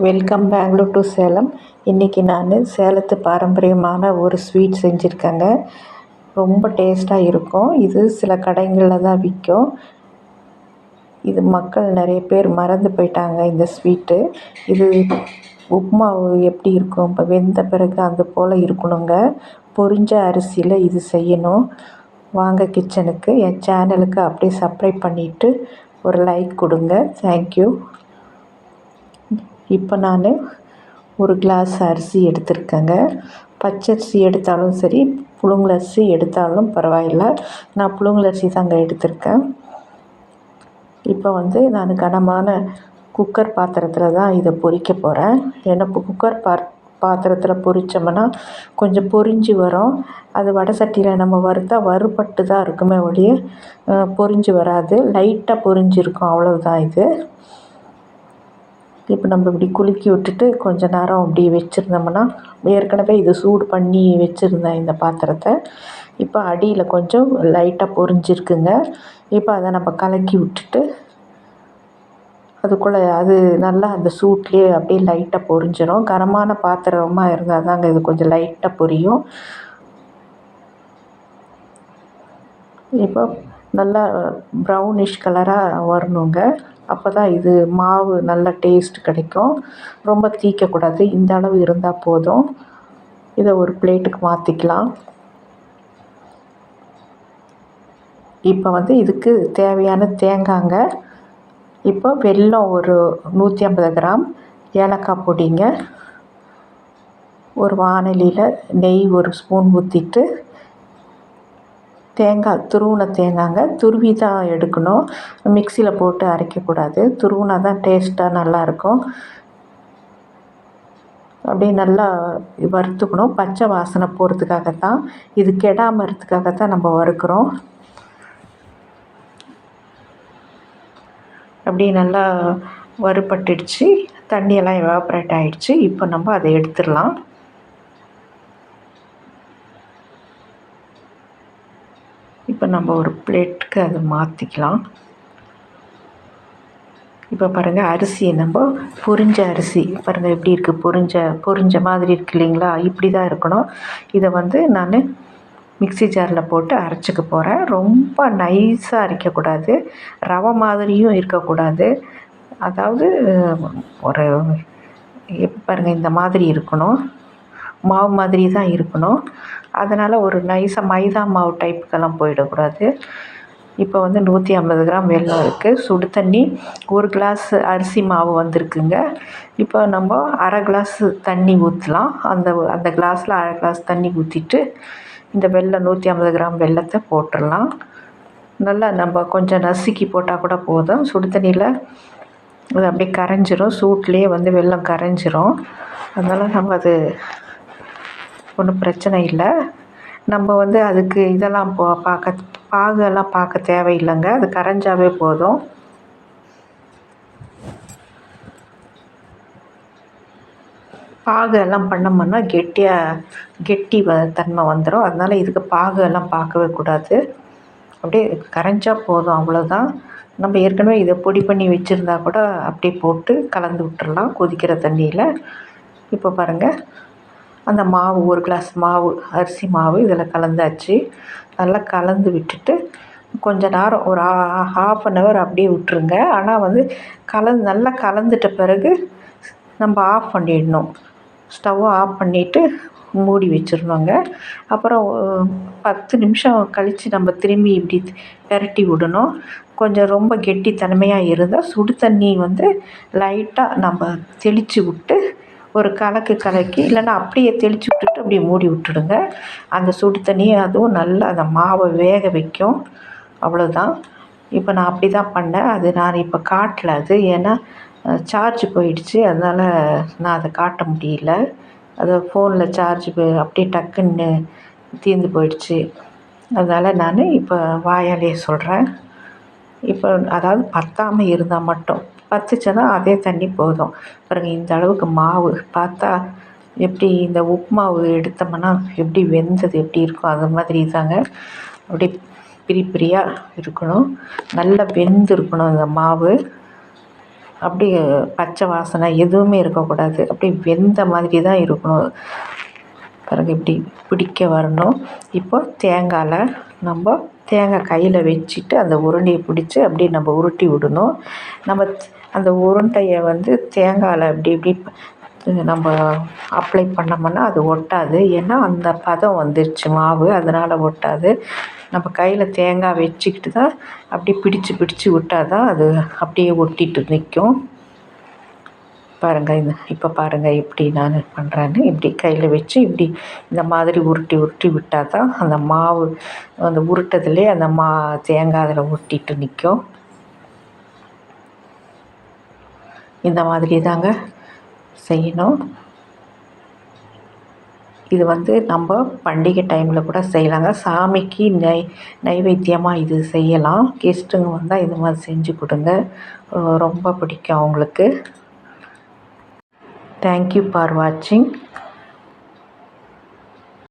Welcome Bangalore to Salem இன்றைக்கி நான் சேலத்து பாரம்பரியமான ஒரு ஸ்வீட் செஞ்சுருக்கேங்க. ரொம்ப டேஸ்ட்டாக இருக்கும். இது சில கடைங்களில் தான் விற்கும் இது மக்கள் நிறைய பேர் மறந்து போயிட்டாங்க இந்த ஸ்வீட்டு இது உப்புமாவு எப்படி இருக்கும்? இப்போ வெந்த பிறகு அது போல் இருக்கணுங்க. பொரிஞ்ச அரிசியில் இது செய்யணும். வாங்க கிச்சனுக்கு என் சேனலுக்கு அப்படியே சப்ஸ்கிரைப் பண்ணிவிட்டு ஒரு லைக் கொடுங்க. தேங்க்யூ இப்போ நான் ஒரு கிளாஸ் அரிசி எடுத்திருக்கேங்க. பச்சரிசி எடுத்தாலும் சரி புழுங்கலரிசி எடுத்தாலும் பரவாயில்லை. நான் புழுங்கலரிசி தாங்க எடுத்திருக்கேன். இப்போ வந்து நான் கனமான குக்கர் பாத்திரத்தில் தான் இதை பொரிக்க போகிறேன் ஏன்னா இப்போ குக்கர் பா பாத்திரத்தில் பொறிச்சோம்னா கொஞ்சம் பொரிஞ்சு வரும். அது வடை சட்டியில் நம்ம வறுத்தா வறுபட்டு தான் இருக்குமே ஒழிய பொரிஞ்சு வராது. லைட்டாக பொறிஞ்சிருக்கும் அவ்வளவுதான் இது. இப்போ நம்ம இப்படி குலுக்கி விட்டுட்டு கொஞ்சம் நேரம் அப்படி வச்சுருந்தோம்னா ஏற்கனவே இது சூடு பண்ணி வச்சுருந்தேன் இந்த பாத்திரத்தை இப்போ அடியில் கொஞ்சம் லைட்டாக பொரிஞ்சிருக்குங்க. இப்போ அதை நம்ம கலக்கி விட்டுட்டு அதுக்குள்ளே அது நல்லா அந்த சூட்லேயே அப்படியே லைட்டாக பொரிஞ்சிடும் கனமான பாத்திரமாக இருந்தால் தாங்க இது கொஞ்சம் லைட்டாக பொரியும். இப்போ நல்லா ப்ரௌனிஷ் கலராக வரணுங்க. அப்போ தான் இது மாவு நல்ல டேஸ்ட் கிடைக்கும். ரொம்ப தீக்கக்கூடாது. இந்த அளவு இருந்தால் போதும். இதை ஒரு பிளேட்டுக்கு மாற்றிக்கலாம் இப்போ வந்து இதுக்கு தேவையான தேங்காங்க. இப்போ வெல்லம் ஒரு நூற்றி ஐம்பது கிராம். ஏலக்காய் பொடிங்க. ஒரு வானலியில் நெய் ஒரு ஸ்பூன் ஊற்றிட்டு தேங்காய் துருவின தேங்காய்ங்க துருவி தான் எடுக்கணும். மிக்சியில் போட்டு அரைக்கக்கூடாது. துருவினா தான் டேஸ்ட்டாக நல்லாயிருக்கும். அப்படியே நல்லா வறுத்துக்கணும். பச்சை வாசனை போகிறதுக்காக தான் இது கெடாமல் இருக்கிறதுக்காக தான் நம்ம வறுக்கிறோம். அப்படியே நல்லா வறுபட்டுடுச்சு. தண்ணியெல்லாம் எவாப்ரேட் ஆகிடுச்சு இப்போ நம்ம அதை எடுத்துடலாம். இப்போ நம்ம ஒரு பிளேட்டுக்கு அதை மாற்றிக்கலாம் இப்போ பாருங்கள் அரிசியை நம்ம பொரிஞ்ச அரிசி பாருங்கள் எப்படி இருக்குது பொரிஞ்ச பொரிஞ்ச மாதிரி இருக்குது இல்லைங்களா? இப்படி தான் இருக்கணும். இதை வந்து நான் மிக்சி ஜாரில் போட்டு அரைச்சிக்க போகிறேன் ரொம்ப நைஸாக அரைக்கக்கூடாது. ரவை மாதிரியும் இருக்கக்கூடாது. அதாவது ஒரு எப்போ பாருங்கள் இந்த மாதிரி இருக்கணும். மாவு மாதிரி தான் இருக்கணும். அதனால் ஒரு நைஸாக மைதா மாவு டைப்புக்கெல்லாம் போயிடக்கூடாது. இப்போ வந்து நூற்றி ஐம்பது கிராம் வெல்லம் இருக்குது சுடு தண்ணி ஒரு கிளாஸ் அரிசி மாவு வந்திருக்குங்க. இப்போ நம்ம அரை கிளாஸ் தண்ணி ஊற்றலாம் அந்த அந்த கிளாஸில் அரை கிளாஸ் தண்ணி ஊற்றிட்டு இந்த வெள்ளம் நூற்றி ஐம்பது கிராம் வெல்லத்தை போட்டுடலாம். நல்லா நம்ம கொஞ்சம் நசுக்கி போட்டால் கூட போதும். சுடு தண்ணியில் அது அப்படியே கரைஞ்சிரும். சூட்லேயே வந்து வெள்ளம் கரைஞ்சிரும். அதனால் நம்ம அது ஒன்றும் பிரச்சனை இல்லை. நம்ம வந்து அதுக்கு இதெல்லாம் போ பார்க்க பாகெல்லாம் பார்க்க தேவையில்லைங்க. அது கரைஞ்சாவே போதும். பாகு எல்லாம் பண்ணோம்னா கெட்டியாக கெட்டி வ தன்மை வந்துடும் அதனால் இதுக்கு பாகு எல்லாம் பார்க்கவே கூடாது. அப்படியே கரைஞ்சா போதும் அவ்வளோதான் நம்ம ஏற்கனவே இதை பொடி பண்ணி வச்சுருந்தா கூட அப்படியே போட்டு கலந்து விட்டுறலாம். கொதிக்கிற தண்ணியில். இப்போ பாருங்கள் அந்த மாவு ஒரு கிளாஸ் மாவு அரிசி மாவு இதில் கலந்தாச்சு. நல்லா கலந்து விட்டுட்டு கொஞ்ச நேரம் ஒரு ஹாஃப் அன் ஹவர் அப்படியே விட்டுருங்க. ஆனால் வந்து கலந்து நல்லா கலந்துட்ட பிறகு நம்ம ஆஃப் பண்ணிடணும். ஸ்டவ்வை ஆஃப் பண்ணிவிட்டு மூடி வச்சிடணுங்க. அப்புறம் பத்து நிமிஷம் கழித்து நம்ம திரும்பி இப்படி பெரட்டி விடணும். கொஞ்சம் ரொம்ப கெட்டித்தன்மையாக இருந்தால் சுடு தண்ணி வந்து லைட்டாக நம்ம தெளித்து விட்டு ஒரு கலக்கு கலக்கி இல்லைன்னா அப்படியே தெளித்து விட்டுட்டு அப்படியே மூடி விட்டுடுங்க. அந்த சுடு தண்ணியை அதுவும் நல்லா அந்த மாவை வேக வைக்கும். அவ்வளோதான் இப்போ நான் அப்படி தான் பண்ணேன். அது நான் இப்போ காட்டல அது. ஏன்னா சார்ஜ் போயிடுச்சு. அதனால் நான் அதை காட்ட முடியல. அது ஃபோனில் சார்ஜ் அப்படியே டக்குன்னு தீர்ந்து போயிடுச்சு. அதனால் நான் இப்போ வாயாலேயே சொல்கிறேன் இப்போ அதாவது பத்தாமல் இருந்தால் மட்டும். பத்துச்சுன்னா அதே தண்ணி போதும். பாருங்கள் இந்த அளவுக்கு மாவு பார்த்தா எப்படி இந்த உப்புமாவு எடுத்தோம்னா எப்படி வெந்தது எப்படி இருக்கும் அது மாதிரி தாங்க அப்படியே பிரி பிரியாக இருக்கணும். நல்லா வெந்து இருக்கணும் இந்த மாவு. அப்படி பச்சை வாசனை எதுவுமே இருக்கக்கூடாது. அப்படி வெந்த மாதிரி தான் இருக்கணும். பிறகு இப்படி பிடிக்க வரணும். இப்போ தேங்காயில் நம்ம தேங்காய் கையில் வச்சுட்டு அந்த உருண்டையை பிடிச்சி அப்படியே நம்ம உருட்டி விடணும். நம்ம அந்த உருண்டையை வந்து தேங்காயில் அப்படி இப்படி நம்ம அப்ளை பண்ணோம்னா அது ஒட்டாது. ஏன்னா அந்த பதம் வந்துருச்சு மாவு. அதனால் ஒட்டாது. நம்ம கையில் தேங்காய் வச்சுக்கிட்டு தான் அப்படி பிடிச்சு பிடிச்சு விட்டால் தான் அது அப்படியே ஒட்டிட்டு நிற்கும் பாருங்கள் இந்த இப்போ பாருங்கள் எப்படி நான் பண்ணுறேன்னு இப்படி கையில் வச்சு இப்படி இந்த மாதிரி உருட்டி உருட்டி விட்டால் தான் அந்த மாவு அந்த உருட்டதுலேயே அந்த மா தேங்காய் அதில் ஒட்டிட்டு நிற்கும் இந்த மாதிரி தாங்க செய்யணும். இது வந்து நம்ம பண்டிகை டைமில் கூட செய்யலாங்க. சாமிக்கு நை நைவேத்தியமாக இது செய்யலாம். கெஸ்ட்டுங்க வந்தால் இது மாதிரி செஞ்சு கொடுங்க. ரொம்ப பிடிக்கும் அவங்களுக்கு. தேங்க்யூ ஃபார் வாட்சிங்